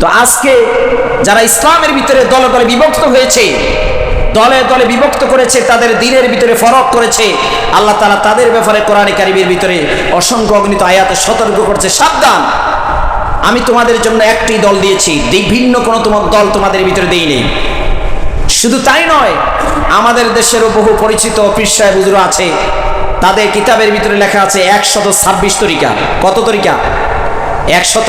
তো আজকে যারা ইসলামের ভিতরে দলে দলে বিভক্ত হয়েছে, দলে দলে বিভক্ত করেছে, তাদের দিনের ভিতরে ফরক করেছে, আল্লাহ তালা তাদের ব্যাপারে কোরআনে কারিমের ভিতরে অসংখ্য অগ্নিত আয়াতে সতর্ক করছে। সাবধান! আমি তোমাদের জন্য একটি দল দিয়েছি ভিন্ন কোনো তোমার দল তোমাদের ভিতরে দেইনি শুধু তাই নয়, আমাদের দেশেরও বহু পরিচিত পীর সাহেব হুজুর আছে, তাদের কিতাবের ভিতরে লেখা আছে একশত ছাব্বিশ তরিকা। কত তরিকা? একশত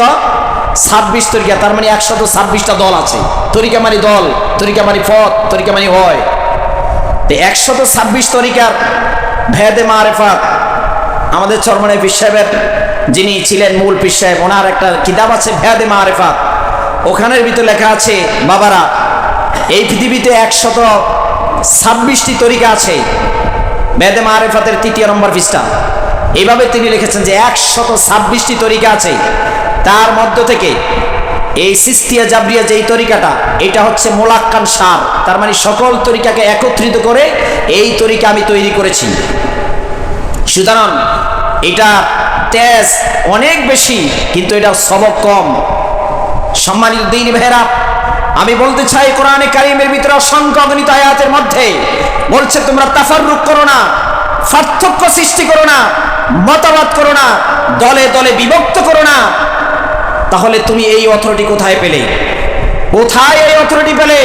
ছাব্বিশ তরিকা, তার মানে একশত ছাব্বিশটা দল আছে। তরিকা মানে দল, তরিকা মানে পথ, তরিকা মানে হয়। তো একশত ছাব্বিশ তরিকার ভেদে মারেফাত আমাদের চরমনে পীর সাহেবের যিনি ছিলেন মূল পীর সাহেব, ওনার একটা কিতাব আছে, ভেদে মারেফাত ওখানের ভিতরে লেখা আছে, বাবারা, এই পৃথিবীতে একশত ছাব্বিশটি তরিকা আছে। বেদে মারেফাতের তৃতীয় নম্বর পৃষ্ঠা। এইভাবে তিনি লিখেছেন যে একশত ছাব্বিশটি তরিকা আছে। তার মধ্য থেকে এই সিস্তিয়া জাবরিয়া যেই তরিকাটা, এটা হচ্ছে মোলাক্কান সার। তার মানে সকল তরিকাকে একত্রিত করে এই তরিকা আমি তৈরি করেছি। সুতরাং এটা তেজ অনেক বেশি, কিন্তু এটা সবক কম। সম্মানিত দিন ভেরা আমি বলতে চাই কোরআনে কারিমের ভিতরে অসংখ্য অগণিত আয়াতের মধ্যে বলছে, তোমরা তাফাররুক করো না, পার্থক্য সৃষ্টি করো না মতামত করো না, দলে দলে বিভক্ত করো না তাহলে তুমি এই অথরিটি কোথায় পেলে? কোথায় এই অথরিটি পেলে?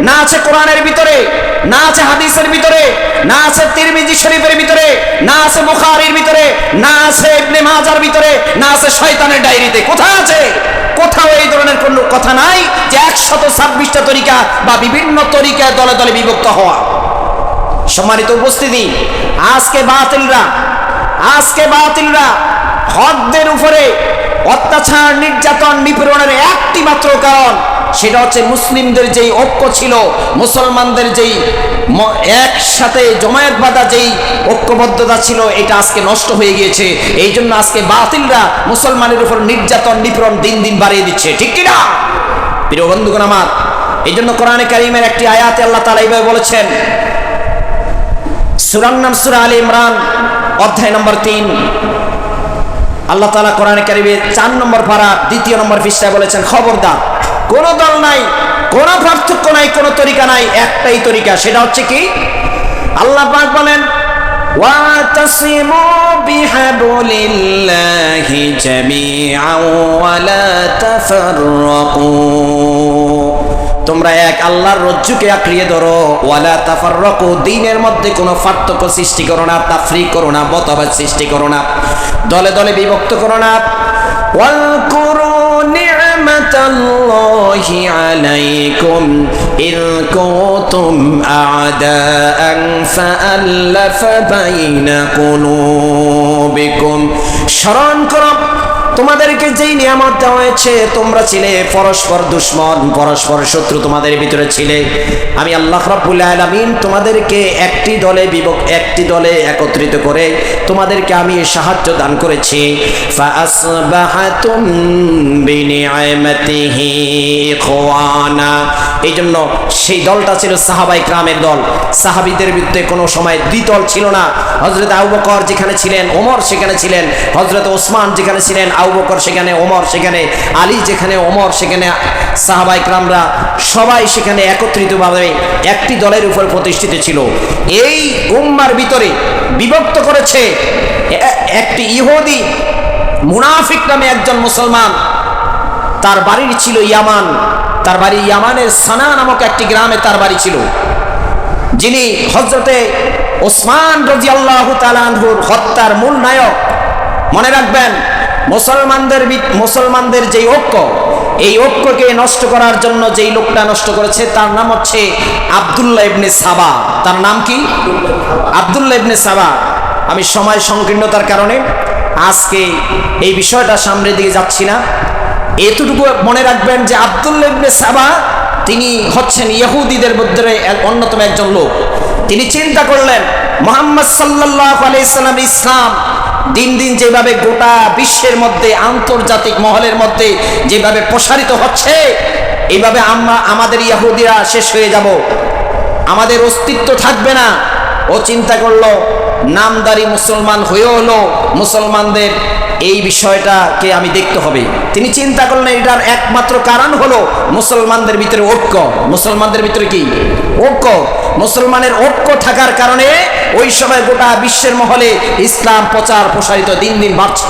না আছে কোরআনের ভিতরে, না আছে হাদিসের ভিতরে, না আছে তিরমিজি শরীফের ভিতরে, না আছে বুখারীর ভিতরে, না আছে ইবনে মাজার ভিতরে, না আছে শয়তানের ডায়েরিতে। কোথায় আছে? কোথাও এই ধরনের কোনো কথা নাই যে একশত ছাব্বিশটা তরিকা বা বিভিন্ন তরিকায় দলে দলে বিভক্ত হওয়া। সম্মানিত উপস্থিতি, আজকে বাতিলরা আজকে বাতিলরা হকদের উপরে অত্যাচার, নির্যাতন, নিপীড়নের একটি মাত্র কারণ, সেটা হচ্ছে মুসলিমদের যেই ঐক্য ছিল, মুসলমানদের যেই একসাথে জমায়েত বাঁধা যেই ঐক্যবদ্ধতা ছিল, এটা আজকে নষ্ট হয়ে গিয়েছে। এই জন্য আজকে বাতিলরা মুসলমানের উপর নির্যাতন, নিপীড়ন দিন দিন বাড়িয়ে দিচ্ছে। ঠিক কিনা? প্রিয় বন্ধুগণ আমার, এই জন্য কোরআনে কারিমের একটি আয়াতে আল্লাহ তালা এইভাবে বলেছেন সুরান নাম সুরা আলী ইমরান, অধ্যায় নম্বর তিন। আল্লাহ তালা কোরআন কারিবে চার নম্বর ফারা দ্বিতীয় নম্বর পৃষ্ঠায় বলেছেন, খবরদার, কোন দল নাই, কোন পার্থক্য নাই, কোন তরিকা নাই, একটাই তরিকা, সেটা হচ্ছে কি? আল্লাহ পাক বলেন, ওয়াতাসিমু ওয়া তোমরা এক আল্লাহর রজ্জুকে আঁকড়িয়ে ধরো ওয়ালা তাফাররাকু দিনের মধ্যে কোনো পার্থক্য সৃষ্টি করো না তাফরিক করো না মতভেদ সৃষ্টি করো না দলে দলে বিভক্ত করো না واذكروا نعمة الله عليكم إذ كنتم أعداء فألف بين قلوبكم স্মরণ করো তোমাদেরকে যেই নিয়ামত দেওয়া হয়েছে, তোমরা ছিলে পরস্পর দুশ্মন, পরস্পর শত্রু তোমাদের ভিতরে ছিলে। আমি আল্লাহ রাব্বুল আলামিন তোমাদেরকে একটি দলে বিভক একটি দলে একত্রিত করে তোমাদেরকে আমি সাহায্য দান করেছি। ফাআসবাহাতুম বিনিআমাতিহি ইখওয়ানা। এই জন্য সেই দলটা ছিল সাহাবাই ক্রামের দল। সাহাবিদের বিরুদ্ধে কোনো সময় দ্বিদল ছিল না। হজরত আউবকর যেখানে ছিলেন, ওমর সেখানে ছিলেন হজরত ওসমান যেখানে ছিলেন আউবকর সেখানে, ওমর সেখানে, আলী যেখানে, ওমর সেখানে। সাহাবাই ক্রামরা সবাই সেখানে একত্রিতভাবে একটি দলের উপর প্রতিষ্ঠিত ছিল। এই উম্মার ভিতরে বিভক্ত করেছে একটি ইহুদি মুনাফিক নামে একজন মুসলমান। তার বাড়ির ছিল ইয়ামান। তার বাড়ি ইয়ামানের সানা নামক একটি গ্রামে তার বাড়ি ছিল। যিনি হজরতে ওসমান রাজি আল্লাহ তালানহুর হত্যার মূল নায়ক। মনে রাখবেন, মুসলমানদের মুসলমানদের যেই ঐক্য, এই ঐক্যকে নষ্ট করার জন্য যেই লোকটা নষ্ট করেছে, তার নাম হচ্ছে আবদুল্লাহ ইবনে সাবা। তার নাম কি? আবদুল্লাহ ইবনে সাবা। আমি সময় সংকীর্ণতার কারণে আজকে এই বিষয়টা সামনের দিকে যাচ্ছি না। এতটুকু মনে রাখবেন যে আবদুল্লাহ ইবনে সাবা, তিনি হচ্ছেন ইহুদিদের মধ্যে অন্যতম একজন লোক। তিনি চিন্তা করলেন, মোহাম্মদ সাল্লাহ আলাইসাল্লাম ইসলাম দিন দিন যেভাবে গোটা বিশ্বের মধ্যে, আন্তর্জাতিক মহলের মধ্যে যেভাবে প্রসারিত হচ্ছে এইভাবে আমরা, আমাদের ইয়াহুদিরা শেষ হয়ে যাব। আমাদের অস্তিত্ব থাকবে না। ও চিন্তা করল, নামদারি মুসলমান হয়েও হলো, মুসলমানদের এই বিষয়টাকে আমি দেখতে হবে। তিনি চিন্তা করলেন, এটার একমাত্র কারণ হলো মুসলমানদের ভিতরে ঐক্য। মুসলমানদের ভিতরে কি? ঐক্য। মুসলমানের ঐক্য থাকার কারণে ওই সময় গোটা বিশ্বের মহলে ইসলাম প্রচার প্রসারিত দিন দিন বাড়ছে।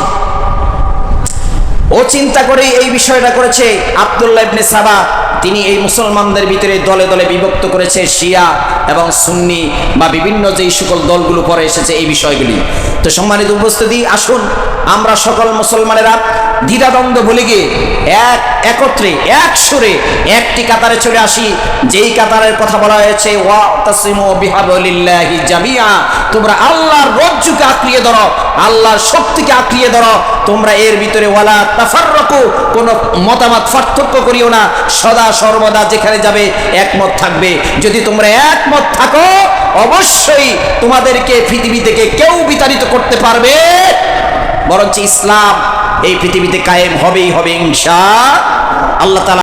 ও চিন্তা করে এই বিষয়টা করেছে আবদুল্লাহ ইবনে সাবা তিনি এই মুসলমানদের ভিতরে দলে দলে বিভক্ত করেছে শিয়া এবং সুন্নি বা বিভিন্ন যেই সকল দলগুলো পরে এসেছে এই বিষয়গুলি। তো সম্মানিত উপস্থিতি, আসুন আমরা সকল মুসলমানেরা দ্বিধাদ্বন্দ্ব ভুলে গিয়ে এক একত্রে, এক সুরে একটি কাতারে চলে আসি। যেই কাতারের কথা বলা হয়েছে তোমরা আল্লাহর রজ্জুকে আঁকড়িয়ে ধরো, আল্লাহর শক্তিকে আঁকড়িয়ে ধরো। তোমরা এর ভিতরে ওয়ালা তাফাররাকু, কোনো মতামত পার্থক্য করিও না। সদা সর্বদা যেখানে যাবে একমত থাকবে। যদি তোমরা একমত থাকো, অবশ্যই তোমাদেরকে পৃথিবী থেকে কেউ বিতাড়িত করতে পারবে। বরঞ্চ ইসলাম এই পৃথিবীতে কায়েম হবেই হবে ইনশা আল্লাহ তাআলা।